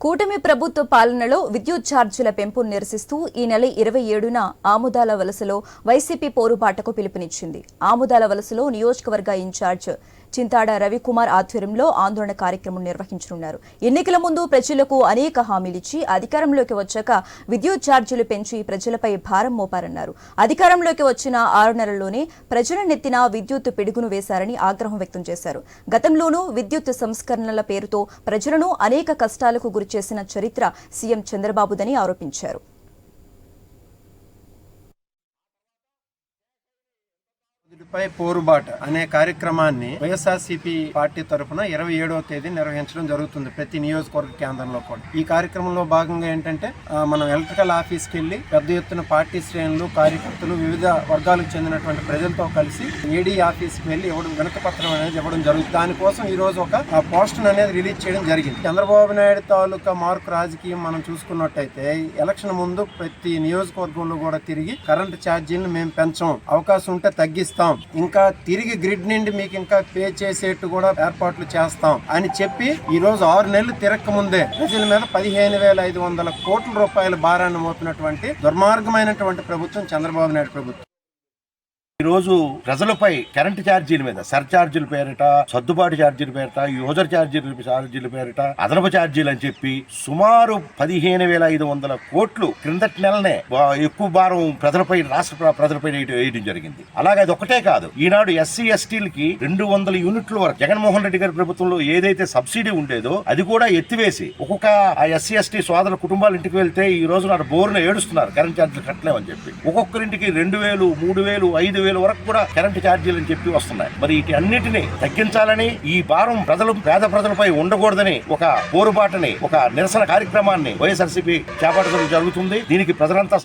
కూటమి ప్రభుత్వ పాలనలో విద్యుత్ ఛార్జీల పెంపు నిరసిస్తూ ఈ నెల ఇరవై ఏడున ఆముదాల వలసలో వైసీపీ పోరుబాటకు పిలుపునిచ్చింది. ఆముదాల వలసలో నియోజకవర్గ ఇన్ఛార్జ్ చింతాడ రవికుమార్ ఆధ్వర్యంలో ఆందోళన కార్యక్రమం నిర్వహించనున్నారు. ఎన్నికల ముందు ప్రజలకు అనేక హామీలిచ్చి అధికారంలోకి వచ్చాక విద్యుత్ ఛార్జీలు పెంచి ప్రజలపై భారం మోపారన్నారు. అధికారంలోకి వచ్చిన ఆరు నెలల్లోనే ప్రజల నెత్తిన విద్యుత్ పిడుగును వేశారని ఆగ్రహం వ్యక్తం చేశారు. గతంలోనూ విద్యుత్ సంస్కరణల పేరుతో ప్రజలను అనేక కష్టాలకు గురిచేసిన చరిత్ర సీఎం చంద్రబాబుదని ఆరోపించారు. పై పోరుబాట అనే కార్యక్రమాన్ని వైఎస్ఆర్సీపీ పార్టీ తరఫున ఇరవై ఏడవ తేదీ నిర్వహించడం జరుగుతుంది ప్రతి నియోజకవర్గ కేంద్రంలో కూడా. ఈ కార్యక్రమంలో భాగంగా ఏంటంటే మనం ఎలక్ట్రికల్ ఆఫీస్కి వెళ్ళి పెద్ద ఎత్తున పార్టీ శ్రేణులు కార్యకర్తలు వివిధ వర్గాలకు చెందినటువంటి ప్రజలతో కలిసి ఏడీ ఆఫీస్కి వెళ్ళి ఇవ్వడం వినతి పత్రం అనేది ఇవ్వడం జరుగుతుంది. దానికోసం ఈ రోజు ఒక పోస్టర్ అనేది రిలీజ్ చేయడం జరిగింది. చంద్రబాబు నాయుడు తాలూకా మార్పు రాజకీయం మనం చూసుకున్నట్టయితే ఎలక్షన్ ముందు ప్రతి నియోజకవర్గంలో కూడా తిరిగి కరెంటు ఛార్జీలను మేము పెంచం. అవకాశం ఉంటే తగ్గిస్తాం. ఇంకా తిరిగి గ్రిడ్ నుండి మీకు ఇంకా పే చేసేట్టు కూడా ఏర్పాట్లు చేస్తాం అని చెప్పి ఈ రోజు ఆరు నెలలు తిరక్క ముందే ప్రజల మీద పదిహేను వేల ఐదు వందల కోట్ల రూపాయల భారాన్ని మోపినటువంటి దుర్మార్గమైనటువంటి ప్రభుత్వం చంద్రబాబు నాయుడు ప్రభుత్వం. ఈ రోజు ప్రజలపై కరెంటు ఛార్జీల మీద సర్ఛార్జీల పేరిట సర్దుబాటు ఛార్జీల పేరిట యూజర్ ఛార్జీల ఛార్జీల పేరిట అదనపు ఛార్జీలు అని చెప్పి సుమారు పదిహేను వేల ఐదు వందల కోట్లు క్రిందటి నెలనే ఎక్కువ భారం ప్రజలపై రాష్ట్ర ప్ర- ప్రజలపై వేయడం జరిగింది. అలాగే అది ఒకటే కాదు ఈనాడు ఎస్సీ ఎస్టీలకి రెండు వందల యూనిట్ల వరకు జగన్మోహన్ రెడ్డి గారి ప్రభుత్వంలో ఏదైతే సబ్సిడీ ఉండేదో అది కూడా ఎత్తివేసి ఒక్కొక్క ఆ ఎస్సీ ఎస్టీ సోదరుల కుటుంబాల ఇంటికి వెళ్తే ఈ రోజు నాడు బోర్ను ఏడుస్తున్నారు కరెంట్ ఛార్జీలు కట్టలేమని చెప్పి. ఒక్కొక్కరింటికి రెండు వేలు మూడు వేలు ఐదు వేల వరకు కూడా కరెంటు ఛార్జీలు అని చెప్పి వస్తున్నాయి. మరి వీటి అన్నిటిని తగ్గించాలని ఈ భారం ప్రజలు పేద ప్రజలపై ఉండకూడదని ఒక పోరుబాటుని ఒక నిరసన కార్యక్రమాన్ని వైఎస్ఆర్సీపీ చేపట్టడం జరుగుతుంది. దీనికి ప్రజలంతా